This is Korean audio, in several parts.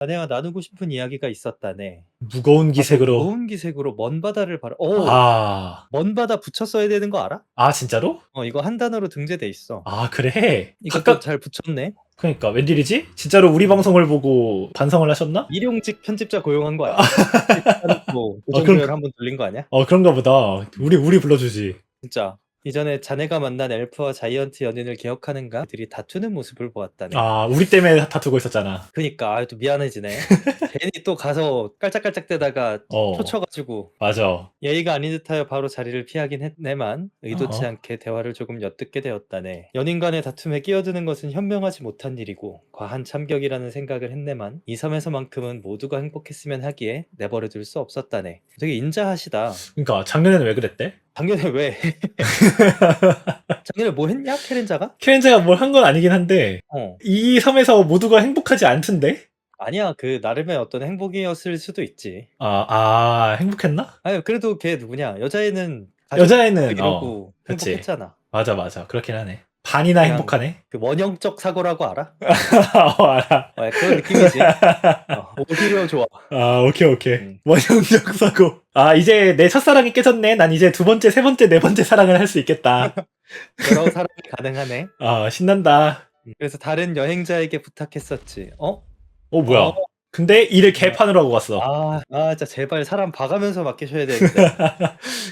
자네와 나누고 싶은 이야기가 있었다네. 무거운 기색으로. 고운 기색으로 먼 바다를 바라. 어, 아, 먼 바다 붙여 써야 되는 거 알아? 아 진짜로? 어, 이거 한 단어로 등재돼 있어. 아 그래. 이것도 각각 잘 붙였네. 그러니까 웬일이지? 진짜로 우리 방송을 보고 반성을 하셨나? 일용직 편집자 고용한 거 아니야? 뭐 아, 고정조열 그럼- 한번 돌린 거 아니야? 어 그런가 보다. 우리 우리 불러주지. 진짜. 이전에 자네가 만난 엘프와 자이언트 연인을 기억하는가? 들이 다투는 모습을 보았다네. 아 우리 때문에 다투고 있었잖아. 그니까 아, 또 미안해지네. 괜히 또 가서 깔짝깔짝대다가 어 초쳐가지고 맞아. 예의가 아닌 듯하여 바로 자리를 피하긴 했네만 의도치 어. 않게 대화를 조금 엿듣게 되었다네. 연인 간의 다툼에 끼어드는 것은 현명하지 못한 일이고 과한 참격이라는 생각을 했네만 이 섬에서만큼은 모두가 행복했으면 하기에 내버려둘 수 없었다네. 되게 인자하시다. 그러니까 작년에는 왜 그랬대? 작년에 왜? 작년에 뭐 했냐 캐렌자가? 케렌자가 뭘 한 건 아니긴 한데 어 이 섬에서 모두가 행복하지 않던데? 아니야 그 나름의 어떤 행복이었을 수도 있지. 아, 아 행복했나? 아유 그래도 걔 누구냐 여자애는 가족 여자애는 어, 이러고 그치. 행복했잖아. 맞아 맞아 그렇긴 하네. 반이나 그냥- 행복하네. 그 원형적 사고라고 알아? 어, 알아. 어, 그런 느낌이지. 어, 오히려 좋아. 아 오케이 오케이. 음. 원형적 사고. 아 이제 내 첫사랑이 깨졌네. 난 이제 두 번째, 세 번째, 네 번째 사랑을 할 수 있겠다. 여러 사람이 가능하네. 아 신난다. 그래서 다른 여행자에게 부탁했었지. 어? 어 뭐야? 어. 근데 일을 개판으로 하고 갔어. 아, 아, 진짜 제발 사람 봐가면서 맡기셔야 되는데.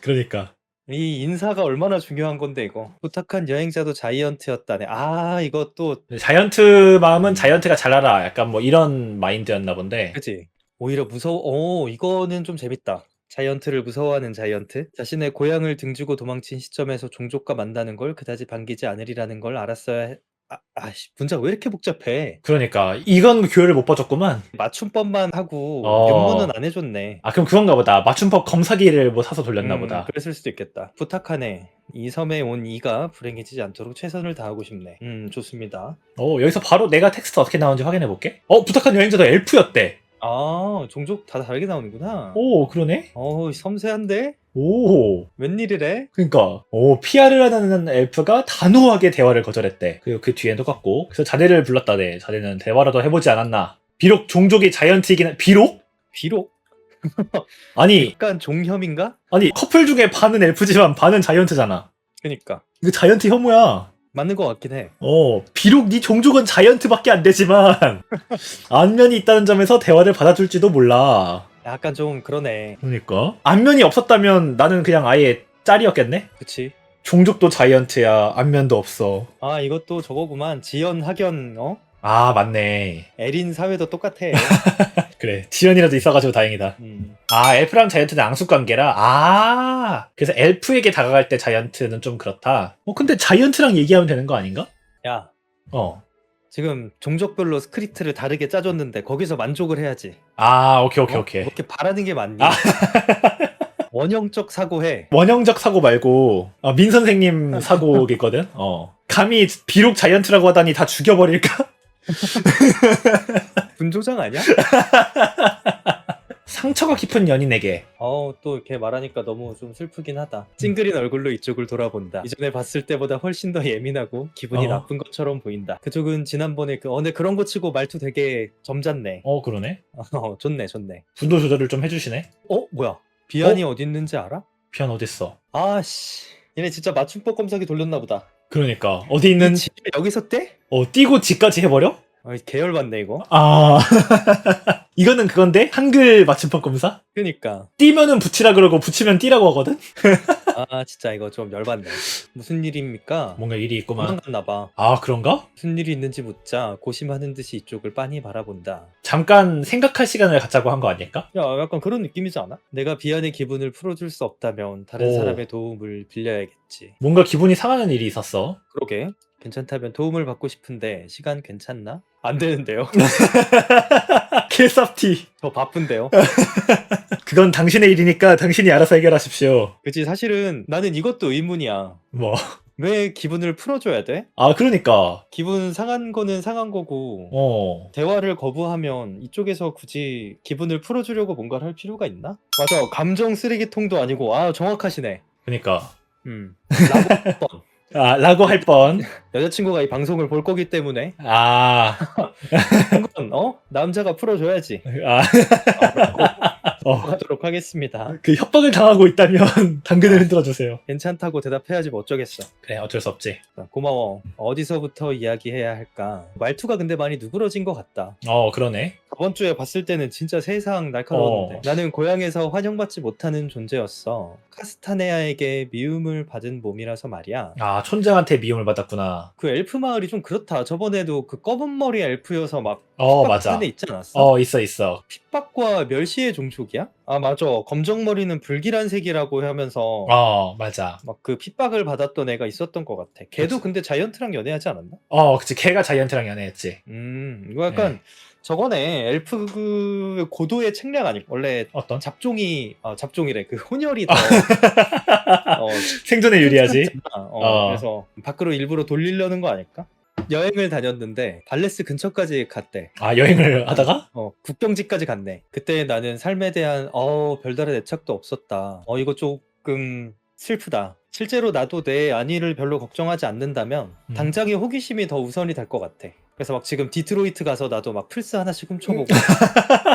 그러니까. 이 인사가 얼마나 중요한 건데 이거. 부탁한 여행자도 자이언트였다네. 아, 이것도 자이언트 마음은 자이언트가 잘 알아. 약간 뭐 이런 마인드였나 본데. 그지. 오히려 무서워. 오, 이거는 좀 재밌다. 자이언트를 무서워하는 자이언트. 자신의 고향을 등지고 도망친 시점에서 종족과 만나는 걸 그다지 반기지 않으리라는 걸 알았어야 해. 아, 아씨, 문자가 왜 이렇게 복잡해? 그러니까 이건 교회를 못 봐줬구만. 맞춤법만 하고 어. 영문은 안 해줬네. 아 그럼 그건가 보다. 맞춤법 검사기를 뭐 사서 돌렸나 음, 보다. 그랬을 수도 있겠다. 부탁하네. 이 섬에 온 이가 불행해지지 않도록 최선을 다하고 싶네. 음, 좋습니다. 어 여기서 바로 내가 텍스트 어떻게 나오는지 확인해 볼게. 어 부탁한 여행자도 엘프였대. 아, 종족 다 다르게 나오는구나. 오 그러네. 어, 섬세한데? 오 웬일이래? 그러니까 오 피아를 하는 엘프가 단호하게 대화를 거절했대. 그리고 그 뒤엔 똑같고 그래서 자네를 불렀다네. 자네는 대화라도 해보지 않았나. 비록 종족이 자이언트이긴 한 비록 비록 아니 약간 종혐인가? 아니 커플 중에 반은 엘프지만 반은 자이언트잖아. 그니까 이거 자이언트 혐오야. 맞는 것 같긴 해. 어, 비록 네 종족은 자이언트밖에 안 되지만 안면이 있다는 점에서 대화를 받아줄지도 몰라. 약간 좀 그러네. 그러니까 안면이 없었다면 나는 그냥 아예 짤이었겠네. 그치? 종족도 자이언트야, 안면도 없어. 아, 이것도 저거구만. 지연, 학연, 어? 아 맞네. 에린 사회도 똑같아. 그래 지연이라도 있어가지고 다행이다. 음. 아 엘프랑 자이언트는 앙숙 관계라. 아 그래서 엘프에게 다가갈 때 자이언트는 좀 그렇다. 어 근데 자이언트랑 얘기하면 되는 거 아닌가? 야, 어. 지금 종족별로 스크립트를 다르게 짜줬는데 거기서 만족을 해야지. 아 오케이 오케이 어? 오케이. 그렇게 바라는 게 맞니? 아. 원형적 사고해. 원형적 사고 말고 어, 민 선생님 사고겠거든. 어. 감히 비록 자이언트라고 하다니 다 죽여버릴까? 분조장 아니야? 상처가 깊은 연인에게 어, 또 이렇게 말하니까 너무 좀 슬프긴 하다. 찡그린 얼굴로 이쪽을 돌아본다. 이전에 봤을 때보다 훨씬 더 예민하고 기분이 어. 나쁜 것처럼 보인다. 그쪽은 지난번에 그, 어, 근데 그런 거 치고 말투 되게 점잖네. 어 그러네. 어, 좋네, 좋네. 분도 조절을 좀 해주시네. 어, 뭐야? 비안이 어? 디 있는지 알아? 피아노 어딨어? 아씨. 얘네 진짜 맞춤법 검사기 돌렸나 보다. 그러니까 어디 있는 집 여기서 떼? 어 뛰고 집까지 해버려? 어, 계열받네 이거. 아 이거는 그건데 한글 맞춤법 검사? 그니까. 뛰면은 붙이라 그러고 붙이면 뛰라고 하거든. 아 진짜 이거 좀 열받네. 무슨 일입니까? 뭔가 일이 있구만. 도망갔나 봐. 아 그런가? 무슨 일이 있는지 묻자 고심하는 듯이 이쪽을 빤히 바라본다. 잠깐 생각할 시간을 갖자고 한 거 아닐까? 야, 약간 그런 느낌이지 않아? 내가 비안의 기분을 풀어줄 수 없다면 다른 오. 사람의 도움을 빌려야겠지. 뭔가 기분이 상하는 일이 있었어. 그러게. 괜찮다면 도움을 받고 싶은데 시간 괜찮나? 안 되는데요. 개쌉티. 저 바쁜데요. 그건 당신의 일이니까 당신이 알아서 해결하십시오. 그치 사실은 나는 이것도 의문이야. 뭐. 왜 기분을 풀어줘야 돼? 아 그러니까. 기분 상한 거는 상한 거고 어. 대화를 거부하면 이쪽에서 굳이 기분을 풀어주려고 뭔가를 할 필요가 있나? 맞아 감정 쓰레기통도 아니고 아 정확하시네. 그러니까. 음 라고 아, 라고 할 뻔. 여자친구가 이 방송을 볼 거기 때문에 아, 한건 어? 남자가 풀어줘야지. 아, 어, 하도록 하겠습니다. 그 협박을 당하고 있다면 당근을 흔들어 주세요. 괜찮다고 대답해야지 뭐 어쩌겠어. 그래, 어쩔 수 없지. 고마워. 어디서부터 이야기해야 할까? 말투가 근데 많이 누그러진 것 같다. 어, 그러네. 저번 주에 봤을 때는 진짜 세상 날카로웠는데 어. 나는 고향에서 환영받지 못하는 존재였어. 카스타네아에게 미움을 받은 몸이라서 말이야. 아, 촌장한테 미움을 받았구나. 그 엘프 마을이 좀 그렇다. 저번에도 그 검은 머리 엘프여서 막 어, 맞아. 애 있지 않았어? 어, 있어, 있어. 핍박과 멸시의 종족이야? 아 맞아. 검정 머리는 불길한 색이라고 하면서 어, 맞아. 막 그 핍박을 받았던 애가 있었던 것 같아. 걔도 근데 자이언트랑 연애하지 않았나? 어, 그치. 걔가 자이언트랑 연애했지. 음 이거 약간 네. 저거네 엘프 그 고도의 책략 아닐 원래 어떤? 잡종이 아 잡종이래 그 혼혈이 더 어, 생존에 유리하지. 어, 어. 그래서 밖으로 일부러 돌리려는 거 아닐까? 여행을 다녔는데 발레스 근처까지 갔대. 아, 여행을 하다가? 어, 국경지까지 갔네. 그때 나는 삶에 대한 어 별다른 애착도 없었다. 어 이거 조금 슬프다. 실제로 나도 내 안위를 별로 걱정하지 않는다면 음. 당장의 호기심이 더 우선이 될 것 같아. 그래서 막 지금 디트로이트 가서 나도 막 플스 하나씩 훔쳐보고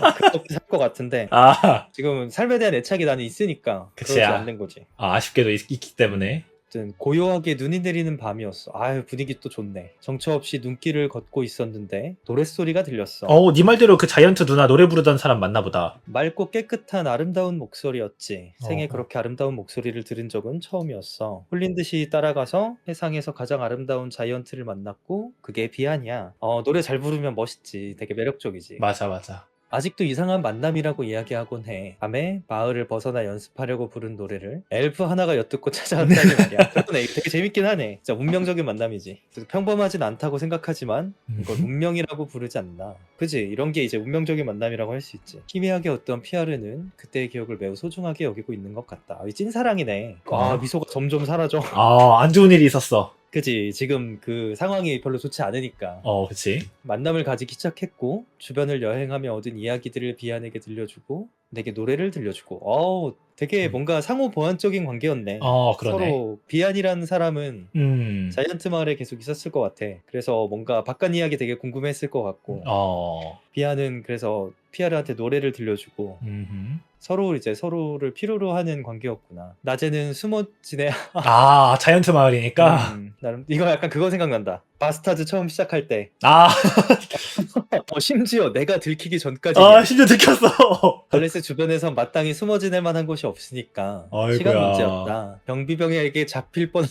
막 그렇게 살 것 같은데 아, 지금 삶에 대한 애착이 나는 있으니까 그치, 그러지 아. 않는 거지. 아 아쉽게도 있, 있기 때문에. 아무튼 고요하게 눈이 내리는 밤이었어. 아유 분위기 또 좋네. 정처 없이 눈길을 걷고 있었는데 노랫소리가 들렸어. 어, 네 말대로 그 자이언트 누나 노래 부르던 사람 맞나 보다. 맑고 깨끗한 아름다운 목소리였지. 생애 어허. 그렇게 아름다운 목소리를 들은 적은 처음이었어. 홀린 듯이 따라가서 세상에서 가장 아름다운 자이언트를 만났고 그게 비안이야. 어 노래 잘 부르면 멋있지. 되게 매력적이지. 맞아, 맞아. 아직도 이상한 만남이라고 이야기하곤 해. 밤에 마을을 벗어나 연습하려고 부른 노래를 엘프 하나가 엿듣고 찾아왔다니 말이야. 그러네. 되게 재밌긴 하네. 진짜 운명적인 만남이지. 그래서 평범하진 않다고 생각하지만 이걸 운명이라고 부르지 않나. 그지? 이런 게 이제 운명적인 만남이라고 할 수 있지. 희미하게 어떤 피아르는 그때의 기억을 매우 소중하게 여기고 있는 것 같다. 아, 이 찐사랑이네. 아, 어. 미소가 점점 사라져. 아, 안 좋은 일이 있었어. 그지? 지금 그 상황이 별로 좋지 않으니까. 어, 그치. 만남을 가지기 시작했고 주변을 여행하며 얻은 이야기들을 비안에게 들려주고 내게 노래를 들려주고 어우 되게 음. 뭔가 상호 보완적인 관계였네. 어, 그러네. 서로 비안이라는 사람은 음. 자이언트 마을에 계속 있었을 것 같아. 그래서 뭔가 바깥 이야기 되게 궁금했을 것 같고 어. 비안은 그래서 피아르한테 노래를 들려주고 음흠. 서로 이제 서로를 필요로 하는 관계였구나. 낮에는 숨어 지내. 아, 자이언트 마을이니까. 음, 나름 이거 약간 그거 생각난다. 바스타즈 처음 시작할 때 아, 어, 심지어 내가 들키기 전까지 아, 심지어 들켰어. 발레스 주변에서 마땅히 숨어 지낼 만한 곳이 없으니까 아이고야. 시간 문제였다. 경비병에게 잡힐 뻔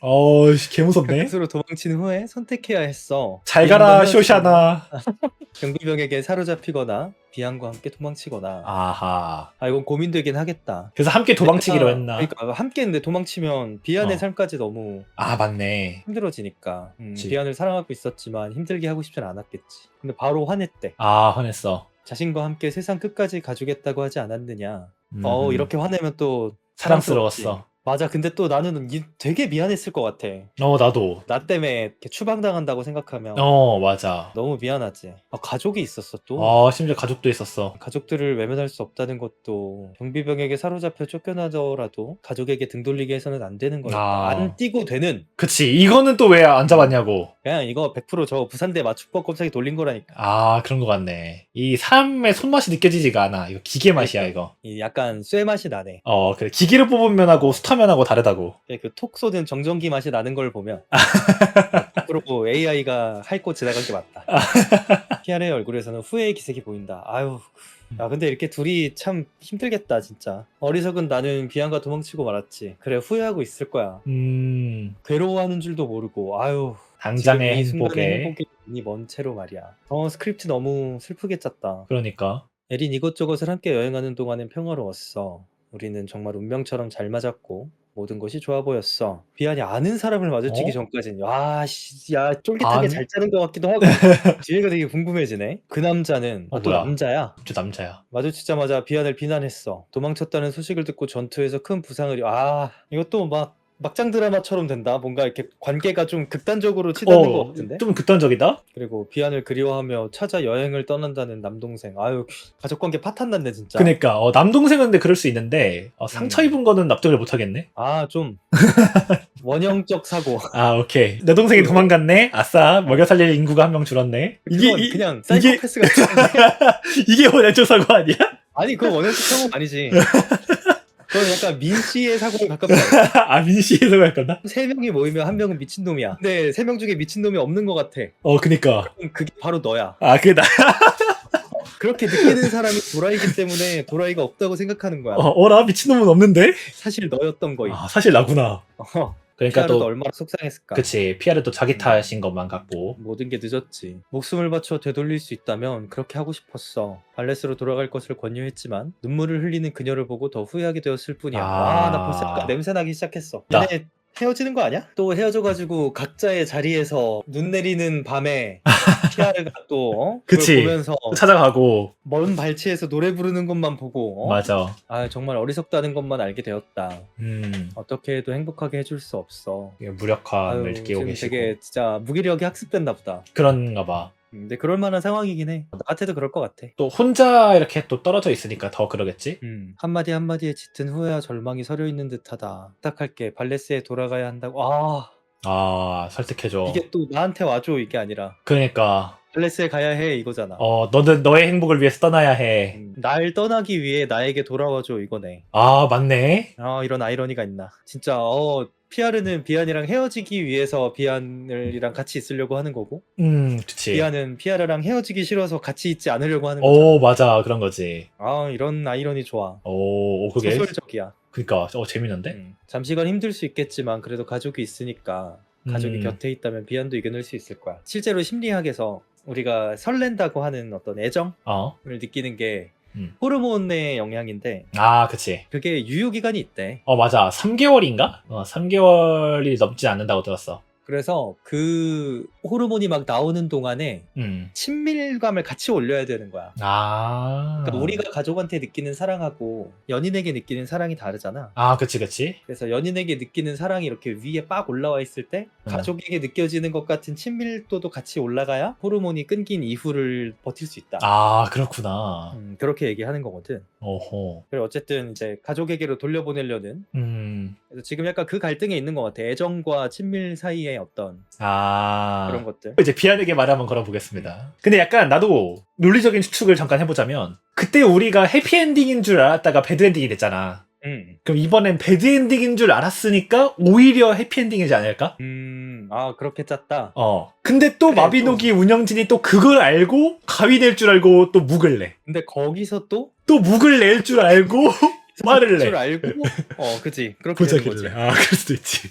어, 씨, 개무섭네. 스스로 도망친 후에 선택해야 했어. 잘 가라, 쇼샤나. 경비병에게 사로잡히거나 비안과 함께 도망치거나. 아, 아하. 이건 고민되긴 하겠다. 그래서 함께 도망치기로 아, 했나? 그러니까 함께 했는데 도망치면 비안의 어. 삶까지 너무 아, 맞네. 힘들어지니까. 음, 그치. 비안을 사랑하고 있었지만 힘들게 하고 싶진 않았겠지. 근데 바로 화냈대. 아, 화냈어. 자신과 함께 세상 끝까지 가주겠다고 하지 않았느냐. 음. 어 이렇게 화내면 또 사랑스러웠어. 맞아. 근데 또 나는 이- 되게 미안했을 것 같아. 어, 나도. 나 때문에 이렇게 추방당한다고 생각하면 어, 맞아. 너무 미안하지. 아, 가족이 있었어 또. 어, 심지어 가족도 있었어. 가족들을 외면할 수 없다는 것도 경비병에게 사로잡혀 쫓겨나더라도 가족에게 등 돌리게 해서는 안 되는 거니까 아. 안 뛰고 되는 그치. 이거는 또 왜 안 잡았냐고. 그냥 이거 100%저 부산대 맞춤법 검사기 돌린 거라니까 아, 그런 것 같네. 이 사람의 손맛이 느껴지지가 않아. 이거 기계 맛이야, 이거. 이 약간 쇠 맛이 나네 어, 그래. 기계로 뽑은 면하고 수타 면하고 다르다고. 그톡 쏘는 정전기 맛이 나는 걸 보면 그리고 AI가 핥고 지나간 게 맞다 피아르의 얼굴에서는 후회의 기색이 보인다 아유 야 근데 이렇게 둘이 참 힘들겠다 진짜. 어리석은 나는 비안과 도망치고 말았지. 그래 후회하고 있을 거야. 음, 괴로워하는 줄도 모르고 아유. 당장의 지금 이 순간의 행복에. 행복이 이먼 채로 말이야. 어 스크립트 너무 슬프게 짰다. 그러니까. 에린 이것저것을 함께 여행하는 동안은 평화로웠어. 우리는 정말 운명처럼 잘 맞았고 모든 것이 좋아 보였어 비안이 아는 사람을 마주치기 어? 전까지는 와씨 야 쫄깃하게 아니? 잘 짜는 것 같기도 하고 뒤에가 되게 궁금해지네 그 남자는 어, 아, 또 뭐야? 남자야 저 남자야. 마주치자마자 비안을 비난했어. 도망쳤다는 소식을 듣고 전투에서 큰 부상을 입- 아 이것도 막 막장 드라마처럼 된다. 뭔가 이렇게 관계가 좀 극단적으로 치닫는 것 같은데. 어, 좀 극단적이다? 그리고 비안을 그리워하며 찾아 여행을 떠난다는 남동생. 아유 가족 관계 파탄 났네 진짜. 그니까, 어, 남동생은 근데 그럴 수 있는데, 어, 상처 음. 입은 거는 납득을 못 하겠네? 아 좀 원형적 사고. 아, 오케이. 내 동생이 도망갔네? 아싸, 먹여 살릴 인구가 한 명 줄었네? 이게, 그건 이, 그냥 사이코패스 같은데. 이게 원현적 사고 아니야? 아니 그건 원형적 사고 아니지. 그건 약간 민 씨의 사고에 가깝다. 아, 민씨에서 갈거나? 세 명이 모이면 한 명은 미친 놈이야. 근데 세 명 중에 미친 놈이 없는 것 같아. 어, 그니까. 그럼 그게 바로 너야. 아, 그게 나, 그렇게 느끼는 사람이 도라이기 때문에 도라이가 없다고 생각하는 거야. 어, 어라? 미친놈은 없는데? 사실 너였던 거임. 아, 사실 나구나. 어, 그러니까 피아르도 또, 얼마나 속상했을까. 그치. 피아르 또 자기 탓인 것만 같고. 모든 게 늦었지. 목숨을 바쳐 되돌릴 수 있다면 그렇게 하고 싶었어. 발레스로 돌아갈 것을 권유했지만 눈물을 흘리는 그녀를 보고 더 후회하게 되었을 뿐이야. 아. 아, 나 벌써 약간 냄새 나기 시작했어. 나- 얘네 헤어지는 거 아니야? 또 헤어져가지고 각자의 자리에서 눈 내리는 밤에 피아르가 또 어? 그걸 그치. 보면서 찾아가고. 먼 발치에서 노래 부르는 것만 보고 어? 맞아. 아 정말 어리석다는 것만 알게 되었다. 음. 어떻게 해도 행복하게 해줄 수 없어. 이게 무력감을 아유, 느끼고 지금 계시고. 되게 진짜 무기력이 학습됐나 보다. 그런가 봐. 음, 근데 그럴 만한 상황이긴 해. 나한테도 그럴 것 같아. 또 혼자 이렇게 또 떨어져 있으니까 더 그러겠지? 음, 한마디 한마디에 짙은 후회와 절망이 서려 있는 듯하다. 부탁할게. 발레스에 돌아가야 한다고. 아, 아, 설득해줘. 이게 또 나한테 와줘 이게 아니라 그러니까, 발레스에 가야 해 이거잖아. 어, 너는 너의 행복을 위해서 떠나야 해. 음, 날 떠나기 위해 나에게 돌아와줘 이거네. 아, 맞네. 아 이런 아이러니가 있나. 진짜 어 피아르는 비안이랑 헤어지기 위해서 비안이랑 같이 있으려고 하는 거고 음, 그치. 비안은 피아르랑 헤어지기 싫어서 같이 있지 않으려고 하는 거잖아. 오, 맞아. 그런 거지. 아 이런 아이러니 좋아. 오, 오, 그게. 소설적이야. 그니까, 어, 재밌는데? 음, 잠시간 힘들 수 있겠지만 그래도 가족이 있으니까 가족이 음. 곁에 있다면 비안도 이겨낼 수 있을 거야. 실제로 심리학에서 우리가 설렌다고 하는 어떤 애정을 어? 느끼는 게 음. 호르몬의 영향인데 아, 그치. 그게 유효 기간이 있대. 어, 맞아. 3개월인가? 어, 3개월이 넘지 않는다고 들었어. 그래서 그 호르몬이 막 나오는 동안에 음. 친밀감을 같이 올려야 되는 거야. 아. 그러니까 우리가 가족한테 느끼는 사랑하고 연인에게 느끼는 사랑이 다르잖아. 아, 그치, 그치. 그래서 연인에게 느끼는 사랑이 이렇게 위에 빡 올라와 있을 때 음. 가족에게 느껴지는 것 같은 친밀도도 같이 올라가야 호르몬이 끊긴 이후를 버틸 수 있다. 아, 그렇구나. 음, 그렇게 얘기하는 거거든. 오호. 그리고 어쨌든 이제 가족에게로 돌려보내려는 음. 그래서 지금 약간 그 갈등에 있는 것 같아. 애정과 친밀 사이의 어떤 아. 그런 것들. 이제 비안에게 말 한번 걸어보겠습니다. 근데 약간 나도 논리적인 추측을 잠깐 해보자면 그때 우리가 해피엔딩인 줄 알았다가 배드엔딩이 됐잖아. 음, 그럼 이번엔 배드엔딩인 줄 알았으니까 오히려 해피엔딩이지 않을까? 음, 아 그렇게 짰다. 어. 근데 또 그래, 마비노기 운영진이 또 그걸 알고 가위 낼 줄 알고 또 묵을 내. 근데 거기서 또 또 묵을 낼 줄 알고 말을 줄 내. 알고 어, 그지. 그렇게 되는 거지. 아, 그럴 수도 있지.